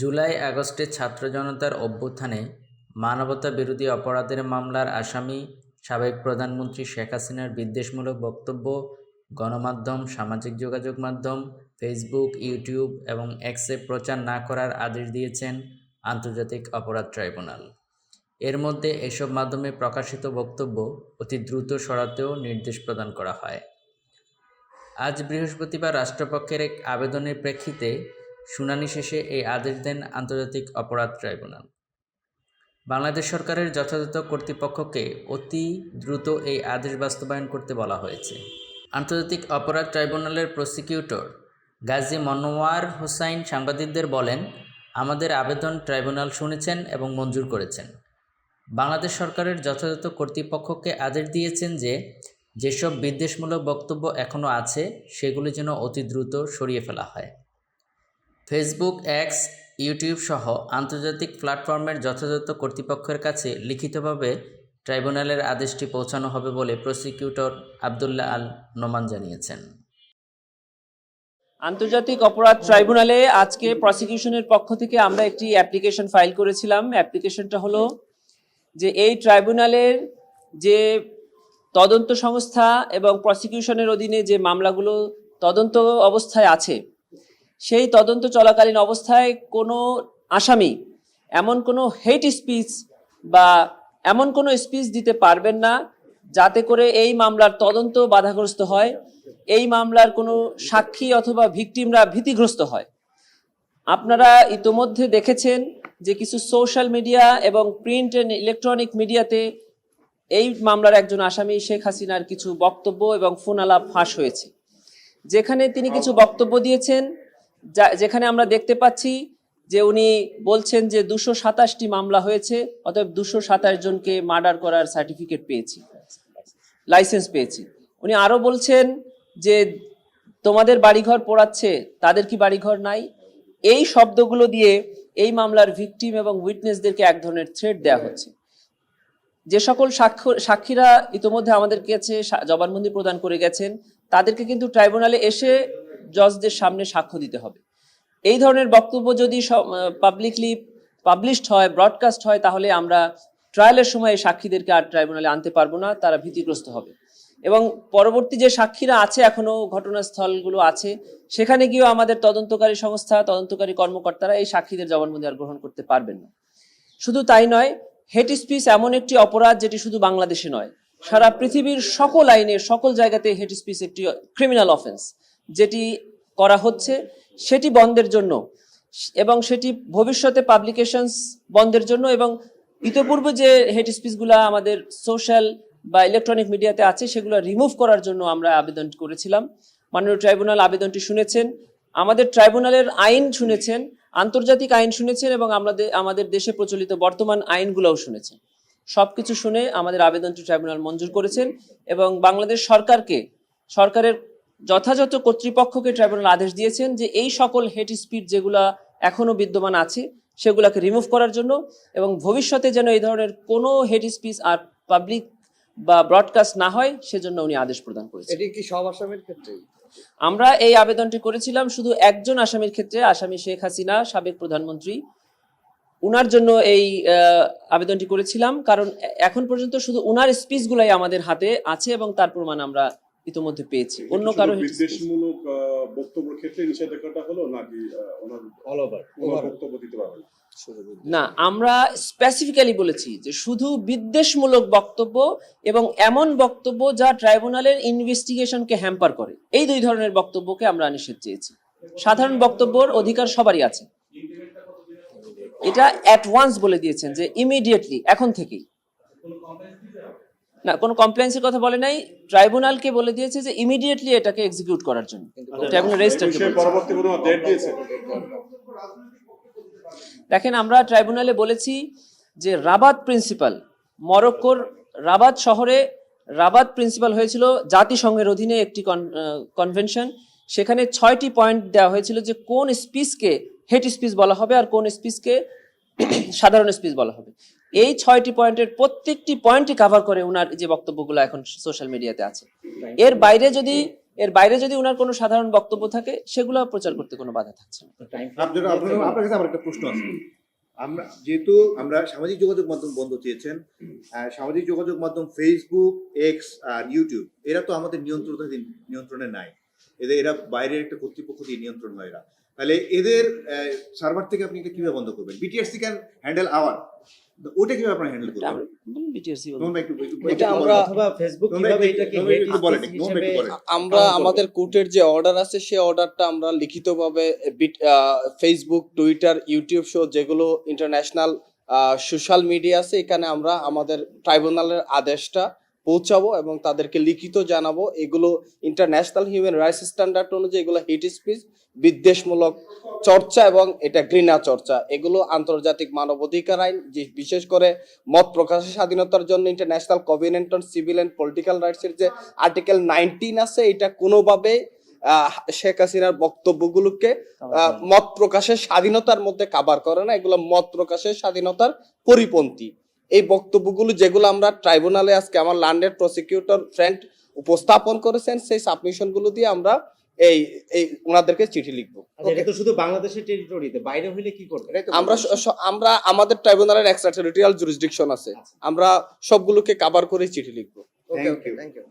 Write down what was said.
জুলাই আগস্টে ছাত্র জনতার অভ্যুত্থানে মানবতা বিরোধী অপরাধের মামলার আসামি সাবেক প্রধানমন্ত্রী শেখ হাসিনার বিদ্বেষমূলক বক্তব্য, গণমাধ্যম, সামাজিক যোগাযোগ মাধ্যম, ফেসবুক, ইউটিউব এবং এক্সে প্রচার না করার আদেশ দিয়েছেন আন্তর্জাতিক অপরাধ ট্রাইব্যুনাল। এর মধ্যে এসব মাধ্যমে প্রকাশিত বক্তব্য অতি দ্রুত সরাতেও নির্দেশ প্রদান করা হয়। আজ বৃহস্পতিবার রাষ্ট্রপক্ষের এক আবেদনের প্রেক্ষিতে শুনানি শেষে এই আদেশ দেন আন্তর্জাতিক অপরাধ ট্রাইব্যুনাল। বাংলাদেশ সরকারের যথাযথ কর্তৃপক্ষকে অতি দ্রুত এই আদেশ বাস্তবায়ন করতে বলা হয়েছে। আন্তর্জাতিক অপরাধ ট্রাইব্যুনালের প্রসিকিউটর গাজী মনোয়ার হোসাইন সাংবাদিকদের বলেন, আমাদের আবেদন ট্রাইব্যুনাল শুনেছেন এবং মঞ্জুর করেছেন। বাংলাদেশ সরকারের যথাযথ কর্তৃপক্ষকে আদেশ দিয়েছেন যে, যেসব বিদ্বেষমূলক বক্তব্য এখনও আছে, সেগুলি যেন অতি দ্রুত সরিয়ে ফেলা হয়। ফেসবুক, এক্স, ইউটিউব সহ আন্তর্জাতিক প্ল্যাটফর্মের যথাযথ কর্তৃপক্ষের কাছে লিখিতভাবে ট্রাইব্যুনালের আদেশটি পৌঁছানো হবে বলে প্রসিকিউটর আবদুল্লাহ আল নোমান জানিয়েছেন। আন্তর্জাতিক অপরাধ ট্রাইব্যুনালে আজকে প্রসিকিউশনের পক্ষ থেকে আমরা একটি অ্যাপ্লিকেশন ফাইল করেছিলাম। অ্যাপ্লিকেশনটা হলো যে এই ট্রাইব্যুনালের যে তদন্ত সংস্থা এবং প্রসিকিউশনের অধীনে যে মামলাগুলো তদন্ত অবস্থায় আছে সেই তদন্ত চলাকালীন অবস্থায় কোনো আসামি এমন কোনো হেট স্পিচ বা এমন কোনো স্পিচ দিতে পারবেন না যাতে করে এই মামলার তদন্ত বাধাগ্রস্ত হয়, এই মামলার কোনো সাক্ষী অথবা ভিকটিমরা ভীতিগ্রস্ত হয়। আপনারা ইতোমধ্যে দেখেছেন যে কিছু সোশ্যাল মিডিয়া এবং প্রিন্ট অ্যান্ড ইলেকট্রনিক মিডিয়াতে এই মামলার একজন আসামি শেখ হাসিনার কিছু বক্তব্য এবং ফোন আলাপ ফাঁস হয়েছে। যেখানে তিনি কিছু বক্তব্য দিয়েছেন যেখানে আমরা দেখতে পাচ্ছি যে উনি বলছেন যে দুশো সাতাশটি মামলা হয়েছে, অতএব দুশো সাতাশ জনকে মার্ডার করার সার্টিফিকেট পেয়েছি, লাইসেন্স পেয়েছি। উনি আরও বলছেন যে তোমাদের বাড়িঘর পোড়াচ্ছে, তাদের কি বাড়িঘর নাই? এই শব্দগুলো দিয়ে এই মামলার ভিকটিম এবং উইটনেসদেরকে এক ধরনের থ্রেড দেওয়া হচ্ছে। যে সকল সাক্ষ্য, সাক্ষীরা ইতোমধ্যে আমাদের কাছে জবানবন্দি প্রদান করে গেছেন, তাদেরকে কিন্তু ট্রাইব্যুনালে এসে জজদের সামনে সাক্ষ্য দিতে হবে। এই ধরনের বক্তব্য যদি পাবলিকলি পাবলিশড হয় ব্রডকাস্ট হয়, তাহলে আমরা ট্রায়ালের সময় এই সাক্ষীদেরকে আর ট্রাইব্যুনালে আনতে পারব না, তারা ভীতিগ্রস্ত হবে। এবং পরবর্তী যে সাক্ষীরা আছে, এখনও ঘটনাস্থলগুলো আছে, সেখানে গিয়েও আমাদের তদন্তকারী সংস্থা, তদন্তকারী কর্মকর্তারা এই সাক্ষীদের জবানবন্দি আর গ্রহণ করতে পারবেন না। শুধু তাই নয় হেট স্পিচ এমন একটি অপরাধ যেটি শুধু বাংলাদেশে নয়, সারা পৃথিবীর সকল আইনে, সকল জায়গাতে হেট স্পিচ একটি ক্রিমিনাল অফেন্স যেটি করা হচ্ছে, সেটি বন্ধের জন্য এবং সেটি ভবিষ্যতে পাবলিকেশনস বন্ধের জন্য এবং ইতোপূর্বে যে হেড স্পিচগুলো আমাদের সোশ্যাল বা ইলেকট্রনিক মিডিয়াতে আছে, সেগুলো রিমুভ করার জন্য আমরা আবেদন করেছিলাম। মাননীয় ট্রাইব্যুনাল আবেদনটি শুনেছেন, আমাদের ট্রাইব্যুনালের আইন শুনেছেন, আন্তর্জাতিক আইন শুনেছেন এবং আমাদের আমাদের দেশে প্রচলিত বর্তমান আইনগুলোও শুনেছেন। সব কিছু শুনে আমাদের আবেদনটি ট্রাইব্যুনাল মঞ্জুর করেছেন এবং বাংলাদেশ সরকারকে, সরকারের যথাযথ কর্তৃপক্ষকে ট্রাইব্যুনাল আদেশ দিয়েছেন যে এই সকল হেট স্পিড যেগুলা এখনও বিদ্যমান আছে সেগুলাকে রিমুভ করার জন্য এবং ভবিষ্যতে যেন এই ধরনের কোনো হেট স্পিচ আর পাবলিক বা ব্রডকাস্ট না হয় সেজন্য উনি আদেশ প্রদান করেছেন। এটি কি সব আসামির ক্ষেত্রে? আমরা এই আবেদনটি করেছিলাম শুধু একজন আসামির ক্ষেত্রে আসামি শেখ হাসিনা সাবেক প্রধানমন্ত্রী। উনার জন্য এই আবেদনটি করেছিলাম কারণ এখন পর্যন্ত শুধু উনার স্পিচগুলাই আমাদের হাতে আছে এবং তার প্রমাণ আমরা ইতিমধ্যে পেয়েছি। অন্য কারও বিদ্বেষমূলক বক্তব্যের ক্ষেত্রে নিষেধাজ্ঞাটা হলো নাকি ওনার অল ওভার ওনার বক্তব্য দিতে পারবেন? না আমরা স্পেসিফিক্যালি বলেছি যে শুধু বিদ্বেষমূলক বক্তব্য এবং এমন বক্তব্য যা ট্রাইব্যুনালের ইনভেস্টিগেশনকে হ্যাম্পার করে। এই দুই ধরনের বক্তব্যকে আমরা নিষেধ চেয়েছি। সাধারণ বক্তব্যর অধিকার সবারই আছে। এটা অ্যাট ওয়ান্স বলে দিয়েছেন যে ইমিডিয়েটলি এখন থেকেই। না কোনো কমপ্লেন্সের কথা বলে নাই ট্রাইব্যুনালকে বলে দিয়েছে যে ইমিডিয়েটলি এটাকে এক্সিকিউট করার জন্য। ট্রাইব্যুনাল রেজিস্টারকে পরবর্তী কোনো ডেট দিয়েছে? দেখেন আমরা ট্রাইব্যুনালে বলেছি যে রাবাত প্রিন্সিপাল মরক্কোর রাবাত শহরে রাবাত প্রিন্সিপাল হয়েছিল জাতিসংঘের অধীনে একটি কনভেনশন সেখানে ছয়টি পয়েন্ট দেওয়া হয়েছিল যে কোন স্পিচকে হেট স্পিচ বলা হবে আর কোন স্পিচকে সাধারণ স্পিচ বলা হবে। এই ছয়টি পয়েন্টের প্রত্যেকটি পয়েন্টই কভার করে ওনার যে বক্তব্যগুলো এখন সোশ্যাল মিডিয়াতে আছে। এর বাইরে যদি এর বাইরে যদি ওনার কোনো সাধারণ বক্তব্য থাকে সেগুলো প্রচার করতে কোনো বাধা থাকছে না। আপনার কাছে আমার একটা প্রশ্ন আছে। আমরা যেহেতু আমরা সামাজিক যোগাযোগ মাধ্যম বন্ধ চেয়েছেন সামাজিক যোগাযোগ মাধ্যম ফেসবুক এক্স আর ইউটিউব এরা তো আমাদের নিয়ন্ত্রণাধীন নিয়ন্ত্রণে নাই। এদের এরা বাইরের একটা কর্তৃপক্ষ দিয়ে নিয়ন্ত্রণ হয় এরা। তাহলে এদের সার্ভার থেকে আপনি এটা কীভাবে বন্ধ করবেন? বিটিআরসি ক্যান হ্যান্ডেল আওয়ার ওটা কীভাবে আপনারা হ্যান্ডেল করবেন? একটু- এটা আমরা- অথবা ফেসবুক কীভাবে এটাকে। আমরা আমাদের কোর্টের যে অর্ডার আছে সেই অর্ডারটা আমরা লিখিতভাবে বিট- ফেসবুক টুইটার ইউটিউব শো যেগুলো ইন্টারন্যাশনাল সোশ্যাল মিডিয়া আছে এখানে আমরা আমাদের ট্রাইব্যুনালের আদেশটা পৌঁছাবো এবং তাদেরকে লিখিত জানাব এগুলো ইন্টারন্যাশনাল হিউম্যান রাইটস স্ট্যান্ডার্ড অনুযায়ী এগুলো হেট স্পিচ বিদ্বেষমূলক চর্চা এবং এটা ঘৃণা চর্চা। এগুলো আন্তর্জাতিক মানবাধিকার আইন যে বিশেষ করে মত প্রকাশের স্বাধীনতার জন্য international covenant on civil and political rights এর যে আর্টিকেল নাইনটিন আছে এটা কোনোভাবে আহ, শেখ হাসিনার বক্তব্যগুলোকে মত প্রকাশের স্বাধীনতার মধ্যে কাবার করে না। এগুলো মত প্রকাশের স্বাধীনতার পরিপন্থী। এই বক্তব্যগুলো যেগুলো আমরা ট্রাইব্যুনালে আজকে আমার লান্ডের প্রসিকিউটর ফ্রেন্ড উপস্থাপন করেছেন সেই সাবমিশনগুলো দিয়ে আমরা এই এই ওনাদেরকে চিঠি লিখব। আচ্ছা এটা তো শুধু বাংলাদেশের টেরিটরিতে বাইরে হইলে কি করবে? আমরা আমরা আমাদের ট্রাইব্যুনালের এক্সট্রা টেরিটোরিয়াল জুরিসডিকশন আছে আমরা সবগুলোকে কাভার করে চিঠি লিখব। Okay thank you